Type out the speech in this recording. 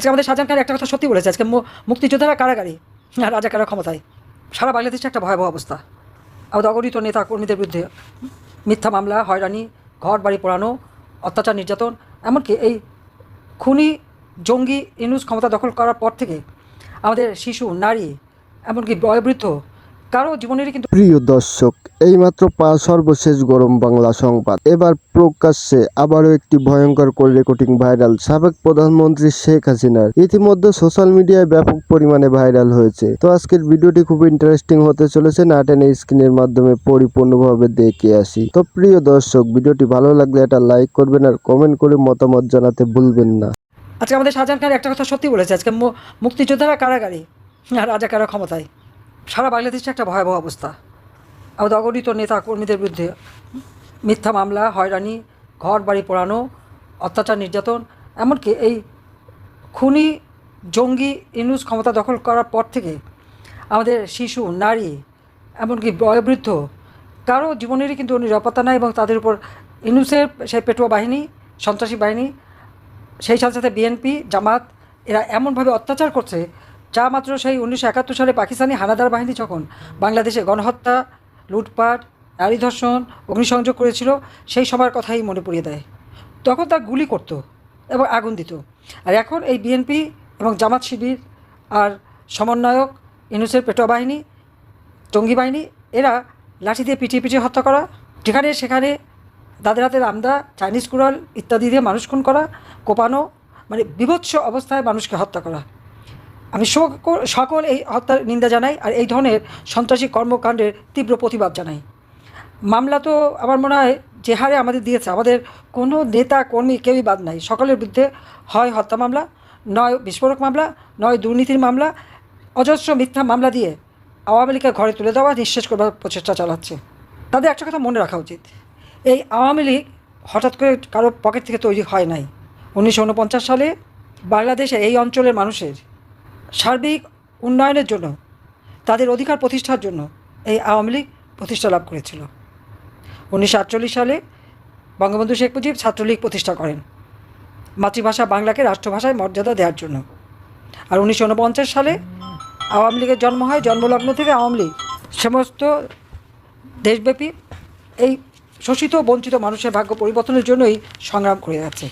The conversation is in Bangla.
আজকে আমাদের শাহজাহান খান একটা কথা সত্যি বলেছে, আজকে মুক্তিযোদ্ধারা কারাগারি আর রাজাকারা ক্ষমতায়? সারা বাংলাদেশে একটা ভয়াবহ অবস্থা। আমাদের অগণিত নেতা কর্মীদের বিরুদ্ধে মিথ্যা মামলা, হয়রানি, ঘর বাড়ি পোড়ানো, অত্যাচার, নির্যাতন, এমনকি এই খুনি, জঙ্গি, ইনুস ক্ষমতা দখল করার পর থেকে আমাদের শিশু, নারী, এমনকি বয়োবৃদ্ধ কারও জীবনেরই কিন্তু প্রিয় দর্শক এইমাত্র পা সর্বশেষ গরম বাংলা সংবাদ। এবার প্রকাশ্যে আবারও একটি ভয়ঙ্কর করে রেকর্ডিং ভাইরাল। সাবেক প্রধানমন্ত্রী শেখ হাসিনার। ইতিমধ্যে সোশ্যাল মিডিয়ায় ব্যাপক পরিমাণে ভাইরাল হয়েছে। তো আজকের ভিডিওটি খুব ইন্টারেস্টিং হতে চলেছে। না টেনে স্ক্রিনের মাধ্যমে পরিপূর্ণভাবে দেখে আসি। তো প্রিয় দর্শক ভিডিওটি ভালো লাগলে এটা লাইক করবেন আর কমেন্ট করে মতামত জানাতে ভুলবেন না। আজকে আমাদের শাহজাহান খান একটা কথা সত্যি বলেছে। আজকে মুক্তিযোদ্ধারা কারাগারি আর রাজাকারা ক্ষমতায়? সারা বাংলাদেশে একটা ভয়াবহ অবস্থা। আমাদের অগণিত নেতা কর্মীদের বিরুদ্ধে মিথ্যা মামলা, হয়রানি ঘর বাড়ি পোড়ানো, অত্যাচার নির্যাতন, এমনকি এই খুনি জঙ্গি ইনুস ক্ষমতা দখল করার পর থেকে আমাদের শিশু, নারী, এমনকি বয়োবৃদ্ধ, কারও জীবনেরই কিন্তু নিরাপত্তা নাই এবং তাদের উপর ইনুসের সেই পেটুয়া বাহিনী, সন্ত্রাসী বাহিনী, সেই সাথে সাথে বিএনপি, জামাত, এরা এমনভাবে অত্যাচার করছে যা মাত্র সেই উনিশশো একাত্তর সালে পাকিস্তানি হানাদার বাহিনী যখন বাংলাদেশে গণহত্যা, লুটপাট নারী ধর্ষণ, অগ্নিসংযোগ করেছিল, সেই সময়ের কথাই মনে পড়িয়ে দেয়। তখন তা গুলি করতো এবং আগুন দিত। আর এখন এই বিএনপি এবং জামাত শিবির আর সমন্বয়ক ইনুসের পেটোয়া বাহিনী, জঙ্গি বাহিনী, এরা লাঠি দিয়ে পিটিয়ে পিটিয়ে হত্যা করা, যেখানে সেখানে দাদের হাতের আমদা, চাইনিজ কুড়াল ইত্যাদি দিয়ে মানুষ খুন করা, কোপানো মানে বিভৎস অবস্থায় মানুষকে হত্যা করা। আমি সকল এই হত্যার নিন্দা জানাই আর এই ধরনের সন্ত্রাসী কর্মকাণ্ডের তীব্র প্রতিবাদ জানাই। মামলা তো আমার মনে হয় যে হারে আমাদের দিয়েছে। আমাদের কোনো নেতা, কর্মী কেউই বাদ নাই। সকলের বিরুদ্ধে হয় হত্যা মামলা, নয় বিস্ফোরক মামলা, নয় দুর্নীতির মামলা, অজস্র মিথ্যা মামলা দিয়ে আওয়ামী লীগকে ঘরে তুলে দেওয়া নিঃশেষ করবার প্রচেষ্টা চালাচ্ছে। তাদের একটা কথা মনে রাখা উচিত। এই আওয়ামী লীগ হঠাৎ করে কারও পকেট থেকে তৈরি হয় নাই। উনিশশো উনপঞ্চাশ সালে বাংলাদেশে এই অঞ্চলের মানুষের সার্বিক উন্নয়নের জন্য, তাদের অধিকার প্রতিষ্ঠার জন্য এই আওয়ামী লীগ প্রতিষ্ঠা লাভ করেছিল। উনিশশো আটচল্লিশ সালে বঙ্গবন্ধু শেখ মুজিব ছাত্রলীগ প্রতিষ্ঠা করেন। মাতৃভাষা বাংলাকে রাষ্ট্রভাষায় মর্যাদা দেওয়ার জন্য। আর উনিশশো উনপঞ্চাশ সালে আওয়ামী লীগের জন্ম হয়, জন্মলগ্ন থেকে আওয়ামী লীগ। সমস্ত দেশব্যাপী এই শোষিত বঞ্চিত মানুষের ভাগ্য পরিবর্তনের জন্যই সংগ্রাম করে যাচ্ছে।